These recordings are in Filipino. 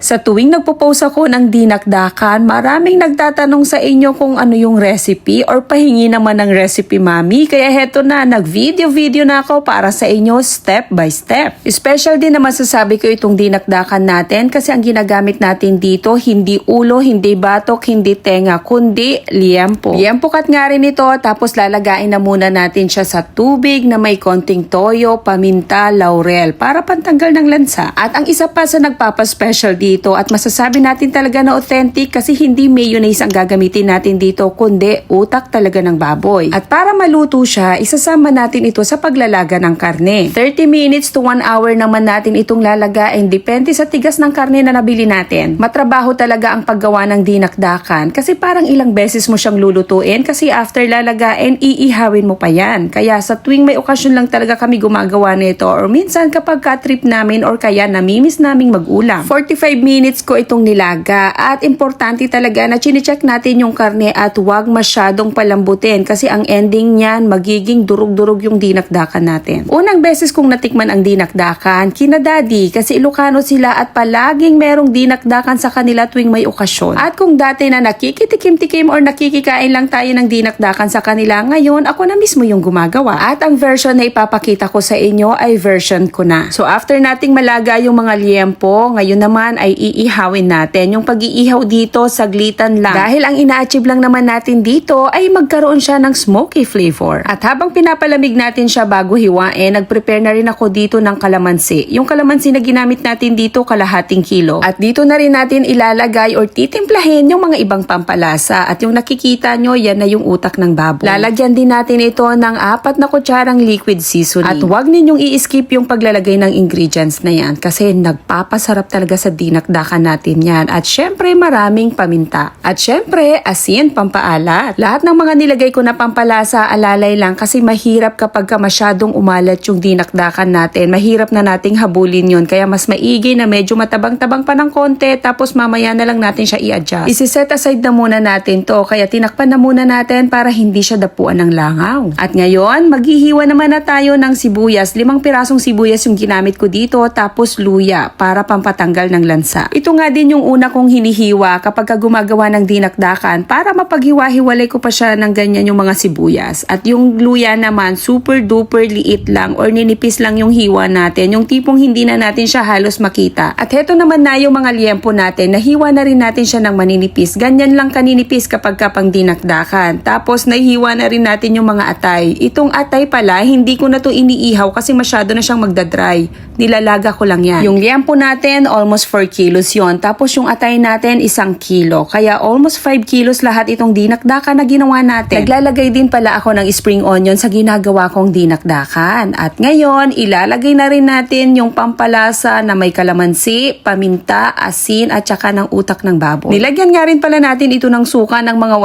Sa tuwing nagpo-post ako ng dinakdakan, maraming nagtatanong sa inyo kung ano yung recipe or pahingi naman ng recipe mami. Kaya heto na, nag-video-video na ako para sa inyo step by step. Special din naman sasabi ko itong dinakdakan natin kasi ang ginagamit natin dito, hindi ulo, hindi batok, hindi tenga, kundi liempo. Liempo kat nga rin ito, tapos lalagain na muna natin siya sa tubig na may konting toyo, paminta, laurel para pantanggal ng lansa. At ang isa pa sa nagpapa-special dito at masasabi natin talaga na authentic kasi hindi mayonnaise ang gagamitin natin dito kundi utak talaga ng baboy. At para maluto siya, isasama natin ito sa paglalaga ng karne. 30 minutes to 1 hour naman natin itong lalagain depende sa tigas ng karne na nabili natin. Matrabaho talaga ang paggawa ng dinakdakan kasi parang ilang beses mo siyang lulutuin kasi after lalagain, iihawin mo pa yan. Kaya sa tuwing may okasyon lang talaga kami gumagawa nito or minsan kapag ka-trip namin or kaya namimiss naming mag-ulam. 45 minutes ko itong nilaga at importante talaga na chinecheck natin yung karne at huwag masyadong palambutin kasi ang ending niyan magiging durug-durug yung dinakdakan natin. Unang beses kong natikman ang dinakdakan, kina daddy kasi Ilocano sila at palaging merong dinakdakan sa kanila tuwing may okasyon. At kung dati na nakikitikim-tikim or nakikikain lang tayo ng dinakdakan sa kanila, ngayon ako na mismo yung gumagawa. At ang version na ipapakita ko sa inyo ay version ko na. So after nating malaga yung mga liempo, ngayon naman ay iihawin natin. Yung pag-iihaw dito, saglitan lang. Dahil ang ina-achieve lang naman natin dito ay magkaroon siya ng smoky flavor. At habang pinapalamig natin siya bago hiwain, nag-prepare na rin ako dito ng kalamansi. Yung kalamansi na ginamit natin dito, kalahating kilo. At dito na rin natin ilalagay or titimplahin yung mga ibang pampalasa. At yung nakikita nyo, yan na yung utak ng baboy. Lalagyan din natin ito ng apat na kutsarang liquid seasoning. At huwag ninyong i-skip yung paglalagay ng ingredients na yan kasi nagpapasarap talaga sa dinakdakan natin yan. At syempre, maraming paminta. At syempre, asin, pampaalat. Lahat ng mga nilagay ko na pampalasa, alalay lang kasi mahirap kapag ka masyadong umalat yung dinakdakan natin. Mahirap na nating habulin yun. Kaya mas maigi na medyo matabang-tabang pa ng konti tapos mamaya na lang natin siya i-adjust. Isiset aside na muna natin to kaya tinakpan na muna natin para hindi siya dapuan ng langaw. At ngayon, maghihiwa naman na tayo ng sibuyas. Limang pirasong sibuyas yung ginamit ko dito tapos luya para pampatanggal ng lansa. Ito nga din yung una kong hinihiwa kapag ka gumagawa ng dinakdakan para mapaghiwa-hiwalay ko pa siya ng ganyan yung mga sibuyas. At yung luya naman, super duper liit lang or ninipis lang yung hiwa natin. Yung tipong hindi na natin siya halos makita. At heto naman na yung mga liempo natin, nahiwa na rin natin siya ng maninipis. Ganyan lang kaninipis kapag kapang dinakdakan. Tapos nahiwa na rin natin yung mga atay. Itong atay pala, hindi ko na to iniihaw kasi masyado na siyang magdadry. Nilalaga ko lang yan. Yung liempo natin, almost 4 kilos yon. Tapos yung atay natin, isang kilo. Kaya almost 5 kilos lahat itong dinakdakan na ginawa natin. Naglalagay din pala ako ng spring onion sa ginagawa kong dinakdakan. At ngayon, ilalagay na rin natin yung pampalasa na may kalamansi, paminta, asin at saka ng utak ng baboy. Nilagyan nga rin pala natin ito ng suka ng mga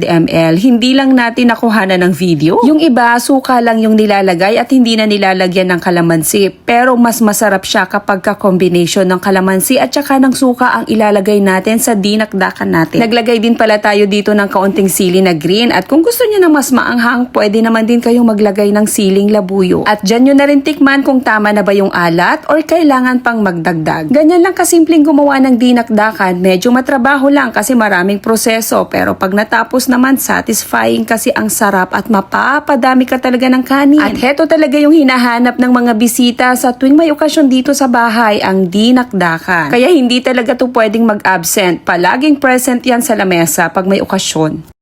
100 ml. Hindi lang natin nakuhanan ng video. Yung iba, suka lang yung nilalagay at hindi na nilalagyan ng kalamansi. Pero mas masarap siya kapag ka-combination ng kalamansi at saka ng suka ang ilalagay natin sa dinakdakan natin. Naglagay din pala tayo dito ng kaunting sili na green at kung gusto niyo ng mas maanghang, pwede naman din kayong maglagay ng siling labuyo. At dyan nyo na rin tikman kung tama na ba yung alat or kailangan pang magdagdag. Ganyan lang kasimpleng gumawa ng dinakdakan. Medyo matrabaho lang kasi maraming proseso pero pag natapos naman satisfying kasi ang sarap at mapapadami ka talaga ng kanin. At heto talaga yung hinahanap ng mga bisita sa tuwing may okasyon dito sa bahay ang dinakdakan. Kaya hindi talaga to pwedeng mag-absent. Palaging present yan sa lamesa pag may okasyon.